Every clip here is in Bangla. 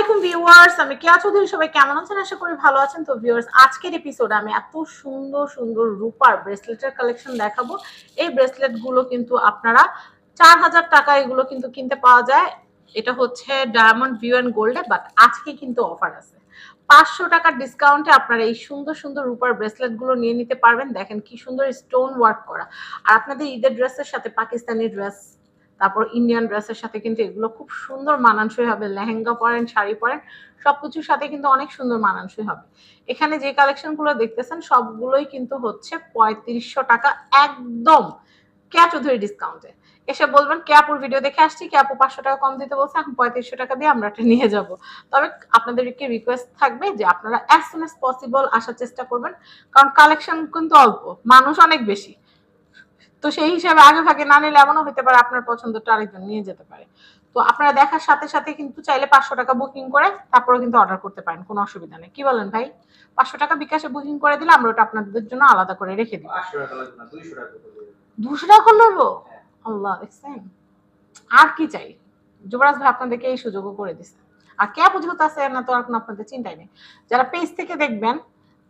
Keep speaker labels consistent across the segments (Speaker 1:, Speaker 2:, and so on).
Speaker 1: আলাইকুম ভিউয়ার্স, আমি কেয়া চৌধুরী সবাই কেমন আছেন? আশা করি ভালো আছেন। তো ভিউয়ার্স, আজকের এপিসোডে আমি এত সুন্দর সুন্দর রূপার ব্রেসলেটের কালেকশন দেখাবো। এই ব্রেসলেটগুলো কিন্তু আপনারা চার হাজার টাকা এগুলো কিন্তু কিনতে পাওয়া যায়। এটা হচ্ছে ডায়মন্ড ভিউ অ্যান্ড গোল্ডে বাট আজকে কিন্তু অফার আছে। পাঁচশো টাকার ডিসকাউন্টে আপনারা এই সুন্দর সুন্দর রূপার ব্রেসলেটগুলো নিয়ে নিতে পারবেন। দেখেন কি সুন্দর স্টোন ওয়ার্ক করা। আর আপনাদের ঈদের ড্রেসের সাথে পাকিস্তানি ড্রেস তারপর ইন্ডিয়ান ড্রেসের সাথে কিন্তু এগুলো খুব সুন্দর মানানসই হবে। লেহেঙ্গা পরেন, শাড়ি পরেন, সবকিছুর সাথে কিন্তু অনেক সুন্দর মানানসই হবে। এখানে যে কালেকশনগুলো দেখতেছেন, সবগুলোই কিন্তু হচ্ছে পঁয়ত্রিশশো টাকা একদম ক্যা চৌধুরী ডিসকাউন্টে এসে বলবেন, ক্যাপুর ভিডিও দেখে আসছি, ক্যাপু পাঁচশো টাকা কম দিতে বলছে, এখন পঁয়ত্রিশশো টাকা দিয়ে আমরা এটা নিয়ে যাব। তবে আপনাদেরকে রিকোয়েস্ট থাকবে যে আপনারা অ্যাজ সুন অ্যাজ পসিবল আসার চেষ্টা করবেন, কারণ কালেকশন কিন্তু অল্প, মানুষ অনেক বেশি। তো সেই হিসাবে আগে ভাগে না নিলে এমনও হতে পারে আপনার পছন্দটা আরেকজন নিয়ে যেতে পারে। তো আপনারা দেখার সাথে সাথে কিন্তু চাইলে পাঁচশো টাকা বুকিং করে তারপরে কিন্তু অর্ডার করতে পারেন কোনো অসুবিধা নেই। কি বলেন ভাই? পাঁচশো টাকা বিকাশে বুকিং করে দিলে আমরা ওটা আপনাদের জন্য আলাদা করে রেখে দিই দুশো টাকা
Speaker 2: হ্যাঁ।
Speaker 1: আল্লাহ দেখছেন আর কি চাই? যুবরাজ ভাই আপনাদেরকে এই সুযোগও করে দিছে। আর কে বুঝতে আছে না তো আর কোনো আপনাদের চিন্তাই নেই। যারা পেজ থেকে দেখবেন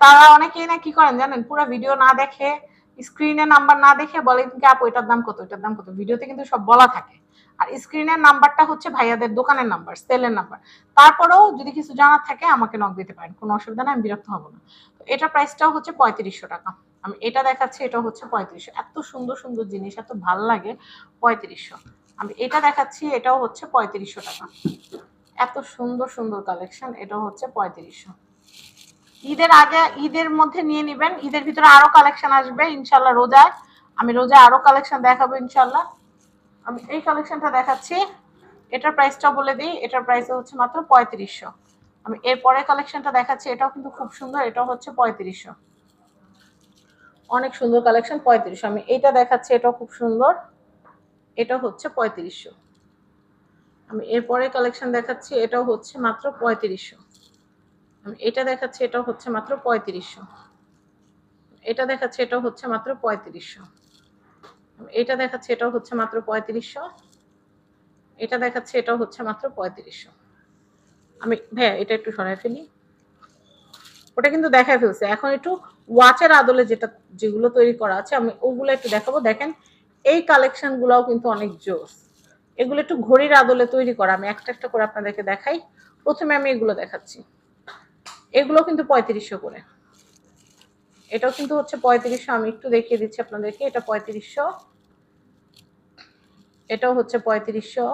Speaker 1: তারা অনেকেই না কি করেন জানেন পুরো ভিডিও না দেখে স্ক্রিনে নাম্বার না দেখে বলে কিন্তু আপু, এটার দাম কত? এটার দাম কত? ভিডিওতে কিন্তু সব বলা থাকে। আর স্ক্রিনের নাম্বারটা হচ্ছে ভাইয়াদের দোকানের নাম্বার, সেলের নাম্বার। তারপরেও যদি কিছু জানার থাকে, আমাকে নক দিতে পারেন। কোনো অসুবিধা নেই, আমি বিরক্ত হব না। তো এটার প্রাইসটাও হচ্ছে পঁয়ত্রিশশো টাকা। আমি এটা দেখাচ্ছি, এটা হচ্ছে পঁয়ত্রিশশো। এত সুন্দর সুন্দর জিনিস, এত ভালো লাগে, পঁয়ত্রিশশো। আমি এটা দেখাচ্ছি, এটাও হচ্ছে পঁয়ত্রিশশো টাকা। এত সুন্দর সুন্দর কালেকশন এটাও হচ্ছে পঁয়ত্রিশশো। ঈদের আগে, ঈদের মধ্যে নিয়ে নেবেন। ঈদের ভিতরে আরও কালেকশন আসবে ইনশাল্লাহ রোজায় আমি রোজায় আরও কালেকশন দেখাবো ইনশাল্লাহ আমি এই কালেকশনটা দেখাচ্ছি। এটার প্রাইসটা বলে দিই। এটার প্রাইস হচ্ছে মাত্র পঁয়ত্রিশশো। আমি এরপরে কালেকশনটা দেখাচ্ছি। এটাও কিন্তু খুব সুন্দর। এটাও হচ্ছে পঁয়ত্রিশশো। অনেক সুন্দর কালেকশন পঁয়ত্রিশশো। আমি এইটা দেখাচ্ছি। এটাও খুব সুন্দর। এটা হচ্ছে পঁয়ত্রিশশো। আমি এরপরে কালেকশন দেখাচ্ছি। এটাও হচ্ছে মাত্র পঁয়ত্রিশশো। এটা দেখাচ্ছে এটা হচ্ছে মাত্র পঁয়ত্রিশশো। এটা দেখাচ্ছে এটা হচ্ছে মাত্র পঁয়ত্রিশশো। এটা দেখাচ্ছে এটা হচ্ছে মাত্র পঁয়ত্রিশশো। এটা দেখাচ্ছে এটা হচ্ছে মাত্র পঁয়ত্রিশশো। আমি হ্যাঁ এটা একটু সরাই ফেলি। ওটা কিন্তু দেখাই ফেলছে। এখন একটু ওয়াচের আদলে যেটা, যেগুলো তৈরি করা আছে, আমি ওগুলো একটু দেখাবো। দেখেন, এই কালেকশন গুলাও কিন্তু অনেক জোস। এগুলো একটু ঘড়ির আদলে তৈরি করা। আমি একটা একটা করে আপনাদেরকে দেখাই। প্রথমে আমি এগুলো দেখাচ্ছি। এগুলো কিন্তু পঁয়ত্রিশশো করে। এটাও কিন্তু হচ্ছে পঁয়ত্রিশশো, আমি একটু দেখিয়ে দিচ্ছি আপনাদেরকে, এটা পঁয়ত্রিশশো, এটাও হচ্ছে পঁয়ত্রিশশো,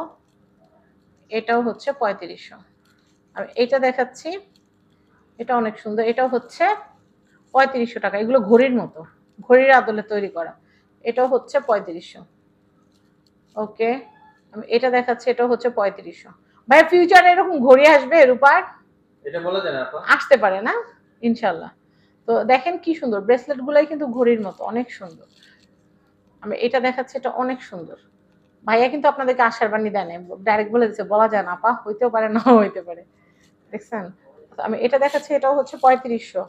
Speaker 1: এটাও হচ্ছে পঁয়ত্রিশশো। আমি এটা দেখাচ্ছি, এটা অনেক সুন্দর, এটাও হচ্ছে পঁয়ত্রিশশো টাকা, এগুলো ঘড়ির মতো, ঘড়ির আদলে তৈরি করা, এটাও হচ্ছে পঁয়ত্রিশশো। ওকে, আমি এটা দেখাচ্ছি, এটাও হচ্ছে পঁয়ত্রিশশো। ভাই ফিউচারে এরকম ঘড়ি আসবে, রূপার?
Speaker 2: এটা বলা যায় না, আপা?
Speaker 1: আসতে পারে না ইনশাল্লাহ তো দেখেন কি সুন্দর ব্রেসলেট গুলাই কিন্তু ঘড়ির মতো, অনেক সুন্দর। আমি এটা দেখাচ্ছি, এটা অনেক সুন্দর। ভাইয়া কিন্তু আপনাদেরকে আশার বাণী দেয় না ডাইরেক্ট বলে দিচ্ছে বলা যায় না পা হইতেও পারে না হইতে পারে। দেখছেন? আমি এটা দেখাচ্ছি, এটাও হচ্ছে পঁয়ত্রিশশো।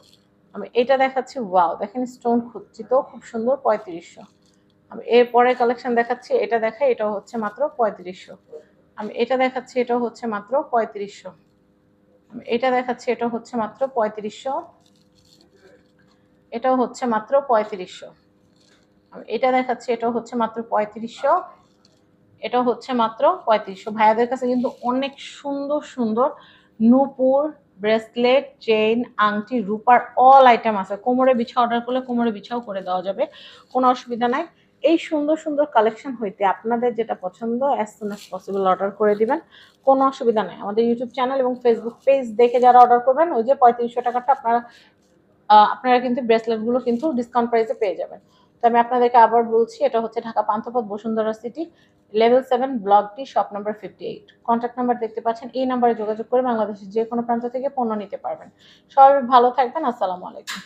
Speaker 1: আমি এটা দেখাচ্ছি ওয়াও দেখেন স্টোন খুঁজছিত খুব সুন্দর, পঁয়ত্রিশশো। আমি এরপরে কালেকশন দেখাচ্ছি, এটা দেখাই, এটাও হচ্ছে মাত্র পঁয়ত্রিশশো। আমি এটা দেখাচ্ছি, এটাও হচ্ছে মাত্র পঁয়ত্রিশশো। এটা দেখাচ্ছি, এটা হচ্ছে মাত্র পঁয়ত্রিশশো। এটাও হচ্ছে মাত্র পঁয়ত্রিশশো। এটা দেখাচ্ছি, এটাও হচ্ছে মাত্র পঁয়ত্রিশশো। এটা হচ্ছে মাত্র পঁয়ত্রিশশো। ভাইয়াদের কাছে কিন্তু অনেক সুন্দর সুন্দর নূপুর, ব্রেসলেট, চেইন, আংটি, রূপার অল আইটেম আছে। কোমরে বিছা অর্ডার করলে কোমরে বিছাও করে দেওয়া যাবে। কোনো অসুবিধা নাই। এই সুন্দর সুন্দর কালেকশন হইতে আপনাদের যেটা পছন্দ as soon as possible order করে দিবেন। কোনো অসুবিধা নেই। আমাদের ইউটিউব চ্যানেল এবং ফেসবুক পেজ দেখে যারা অর্ডার করবেন, ওই যে পঁয়ত্রিশশো টাকাটা আপনারা আপনারা কিন্তু ব্রেসলেটগুলো কিন্তু ডিসকাউন্ট প্রাইসে পেয়ে যাবেন। তো আমি আপনাদেরকে আবার বলছি, এটা হচ্ছে Dhaka Panthapath Bashundhara city level seven block D shop number fifty eight contact number দেখতে পাচ্ছেন, এই নাম্বারে যোগাযোগ করে বাংলাদেশের যে কোনো প্রান্ত থেকে পণ্য নিতে পারবেন। সবাই ভালো থাকবেন, আসসালামু আলাইকুম।